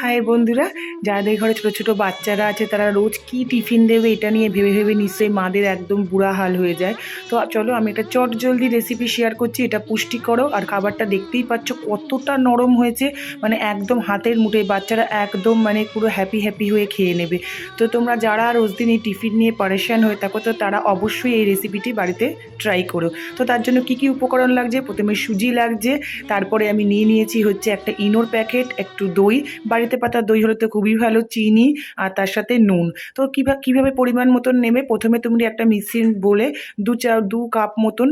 High বন্ধুরা, যাদের ঘরে ছোট ছোট বাচ্চারা আছে, তারা রোজ কি টিফিন দেবে এটা নিয়ে ভেবে ভেবে নিশ্চয়ই মাদের একদম বুড়া হাল হয়ে যায়। তো চলো আমি একটা চট জলদি রেসিপি শেয়ার করছি, এটা পুষ্টিকরও আর খাবারটা দেখতেই পাচ্ছ কতটা নরম হয়েছে মানে একদম হাতের মুঠে বাচ্চারা একদম মানে পুরো হ্যাপি হ্যাপি হয়ে খেয়ে নেবে। তো তোমরা যারা রোজ দিন এই টিফিন নিয়ে পারেশান হয়ে থাকো, তো তারা অবশ্যই এই রেসিপিটি বাড়িতে ট্রাই করো। তো তার জন্য কি কি উপকরণ লাগছে? প্রথমে সুজি লাগছে, তারপরে আমি নিয়ে নিয়েছি হচ্ছে একটা ইনোর প্যাকেট একটু দই বাড়িতে পাতা, দই হলে তো খুবই ভালো, চিনি আর তার সাথে নুন। তো কীভাবে কীভাবে পরিমাণ মতন নেবে? প্রথমে তুমি একটা মিক্সির বলে দু চা, দু কাপ মতন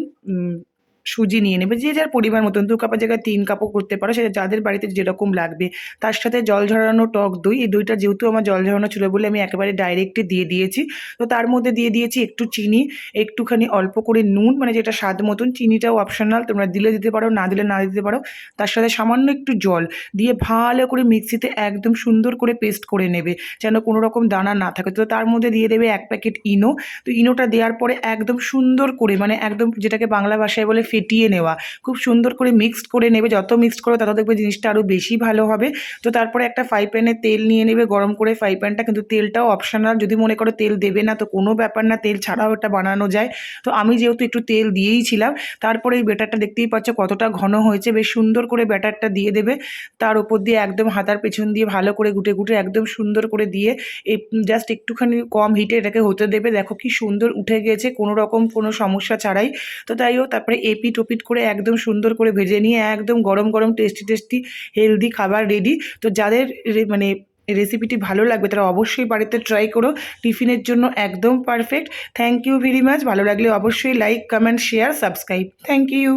সুজি নিয়ে নেবে। যে যার পরিমাণ মতন, দু কাপের জায়গায় তিন কাপও করতে পারো, সেটা যাদের বাড়িতে যেরকম লাগবে। তার সাথে জল ঝরানো টক দই, এই দইটা যেহেতু আমার জল ঝরানো ছিল বলে আমি একেবারে ডাইরেক্টই দিয়ে দিয়েছি। তো তার মধ্যে দিয়ে দিয়েছি একটু চিনি, একটুখানি অল্প করে নুন মানে যেটা স্বাদ মতন। চিনিটাও অপশনাল তোমরা দিলে দিতে পারো, না দিলে না দিতে পারো। তার সাথে সামান্য একটু জল দিয়ে ভালো করে মিক্সিতে একদম সুন্দর করে পেস্ট করে নেবে, যেন কোনো রকম দানা না থাকে। তো তার মধ্যে দিয়ে দেবে এক প্যাকেট ইনো। তো ইনোটা দেওয়ার পরে একদম সুন্দর করে মানে একদম যেটাকে বাংলা ভাষায় বলে ফেটিয়ে নেওয়া। খুব সুন্দর করে মিক্সড করে নেবে। যত মিক্সড করো তত দেখবে জিনিসটা আরও বেশি ভালো হবে। তো তারপরে একটা ফ্রাই প্যানে তেল নিয়ে নেবে, গরম করে ফ্রাই প্যানটা কিন্তু তেলটাও অপশনাল যদি মনে করো তেল দেবে না, তো কোনো ব্যাপার না, তেল ছাড়াও এটা বানানো যায়। তো আমি যেহেতু একটু তেল দিয়েই ছিলাম, তারপরে এই ব্যাটারটা দেখতেই পাচ্ছ কতটা ঘন হয়েছে। বেশ সুন্দর করে ব্যাটারটা দিয়ে দেবে। তার উপর দিয়ে একদম হাতার পেছন দিয়ে ভালো করে গুটে গুটে একদম সুন্দর করে দিয়ে এই জাস্ট একটুখানি কম হিটে এটাকে হতে দেবে। দেখো কি সুন্দর উঠে গেছে, কোনো রকম কোনো সমস্যা ছাড়াই। তো তাইও তারপরে এপিট ওপিট করে একদম সুন্দর করে ভেজে নিয়ে একদম গরম গরম টেস্টি টেস্টি হেলদি খাবার রেডি তো যাদের মানে রেসিপিটি ভালো লাগবে তারা অবশ্যই বাড়িতে ট্রাই করো। টিফিনের জন্য একদম perfect thank you very much ভালো লাগলে অবশ্যই like comment share subscribe thank you